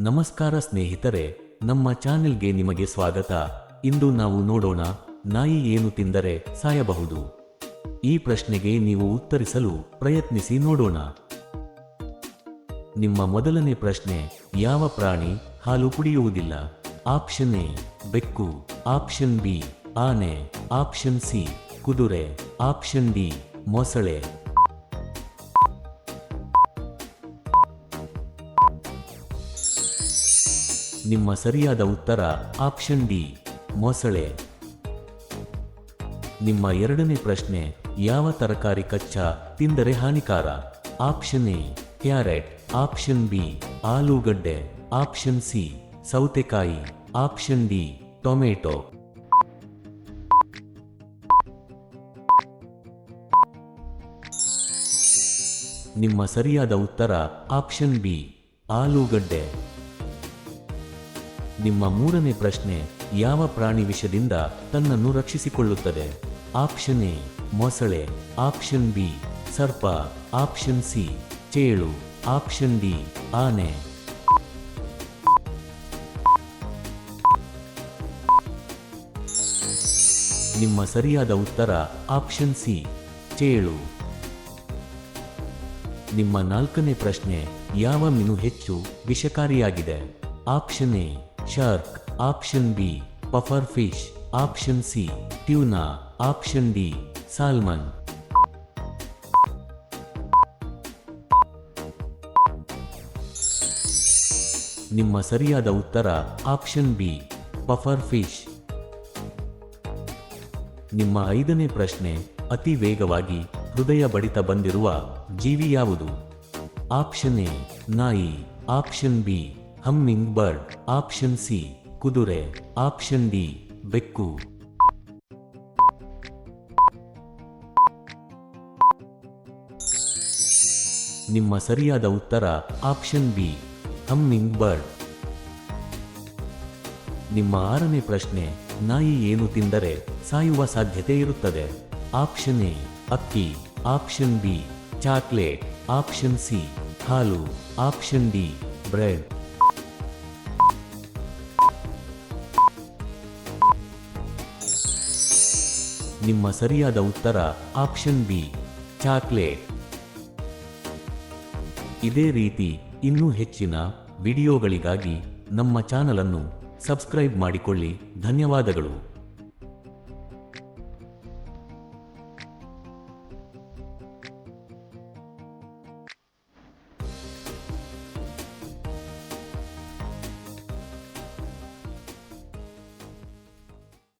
ನಮಸ್ಕಾರ ಸ್ನೇಹಿತರೆ, ನಮ್ಮ ಚಾನೆಲ್ಗೆ ನಿಮಗೆ ಸ್ವಾಗತ. ಇಂದು ನಾವು ನೋಡೋಣ, ನಾಯಿ ಏನು ತಿಂದರೆ ಸಾಯಬಹುದು? ಈ ಪ್ರಶ್ನೆಗೆ ನೀವು ಉತ್ತರಿಸಲು ಪ್ರಯತ್ನಿಸಿ ನೋಡೋಣ. ನಿಮ್ಮ ಮೊದಲನೇ ಪ್ರಶ್ನೆ, ಯಾವ ಪ್ರಾಣಿ ಹಾಲು ಕುಡಿಯುವುದಿಲ್ಲ? ಆಪ್ಷನ್ ಎ, ಬೆಕ್ಕು. ಆಪ್ಷನ್ ಬಿ, ಆನೆ. ಆಪ್ಷನ್ ಸಿ, ಕುದುರೆ. ಆಪ್ಷನ್ ಡಿ, ಮೊಸಳೆ. ನಿಮ್ಮ ಸರಿಯಾದ ಉತ್ತರ ಆಪ್ಷನ್ ಡಿ, ಮೊಸಳೆ. ನಿಮ್ಮ ಎರಡನೇ ಪ್ರಶ್ನೆ, ಯಾವ ತರಕಾರಿ ಕಚ್ಚಾ ತಿಂದರೆ ಹಾನಿಕಾರ? Option A, carrot. Option B, ಆಲೂಗಡ್ಡೆ. ಆಪ್ಷನ್ ಸಿ, ಸೌತೆಕಾಯಿ. Option D, tomato. ನಿಮ್ಮ ಸರಿಯಾದ ಉತ್ತರ ಆಪ್ಷನ್ ಬಿ, ಆಲೂಗಡ್ಡೆ. ನಿಮ್ಮ ಮೂರನೇ ಪ್ರಶ್ನೆ ಯಾವ ಪ್ರಾಣಿ ವಿಷದಿಂದ ತನ್ನನ್ನು ರಕ್ಷಿಸಿಕೊಳ್ಳುತ್ತದೆ? ಆಪ್ಷನ್ ಎ, ಮೊಸಳೆ. ಆಪ್ಷನ್ ಬಿ, ಸರ್ಪ. ಆಪ್ಷನ್ ಸಿ, ಚೇಳು. ಆಪ್ಷನ್ ಡಿ, ಆನೆ. ನಿಮ್ಮ ಸರಿಯಾದ ಉತ್ತರ ಆಪ್ಷನ್ ಸಿ, ಚೇಳು. ನಿಮ್ಮ ನಾಲ್ಕನೇ ಪ್ರಶ್ನೆ ಯಾವ ಮೀನು ಹೆಚ್ಚು ವಿಷಕಾರಿಯಾಗಿದೆ? Option A shark option B puffer fish option C tuna option D salmon ನಿಮ್ಮ ಸರಿಯಾದ ಉತ್ತರ ಆಪ್ಷನ್ ಬಿ ಪಫರ್ ಫಿಶ್ ನಿಮ್ಮ ಐದನೇ ಪ್ರಶ್ನೆ, ಅತಿ ವೇಗವಾಗಿ ಹೃದಯ ಬಡಿತ ಬಂದಿರುವ ಜೀವಿ ಯಾವುದು? ಆಪ್ಷನ್ ಎ ನಾಯಿ option B hummingbird option C ಕುದುರೆ ಆಪ್ಷನ್ ಡಿ ಬೆಕ್ಕು. ನಿಮ್ಮ ಸರಿಯಾದ ಉತ್ತರ ಆಪ್ಷನ್ ಬಿ ಹಮ್ಮಿಂಗ್ ಬರ್ಡ್ ನಿಮ್ಮ ಆರನೇ ಪ್ರಶ್ನೆ, ನಾಯಿ ಏನು ತಿಂದರೆ ಸಾಯುವ ಸಾಧ್ಯತೆ ಇರುತ್ತದೆ? ಆಪ್ಷನ್ ಎ ಅಕ್ಕಿ. Option B chocolate option C ಹಾಲು. ಆಪ್ಷನ್ ಡಿ ಬ್ರೆಡ್ ನಿಮ್ಮ ಸರಿಯಾದ ಉತ್ತರ ಆಪ್ಷನ್ ಬಿ, ಚಾಕ್ಲೇಟ್. ಇದೇ ರೀತಿ ಇನ್ನೂ ಹೆಚ್ಚಿನ ವಿಡಿಯೋಗಳಿಗಾಗಿ ನಮ್ಮ ಚಾನಲನ್ನು ಸಬ್ಸ್ಕ್ರೈಬ್ ಮಾಡಿಕೊಳ್ಳಿ. ಧನ್ಯವಾದಗಳು.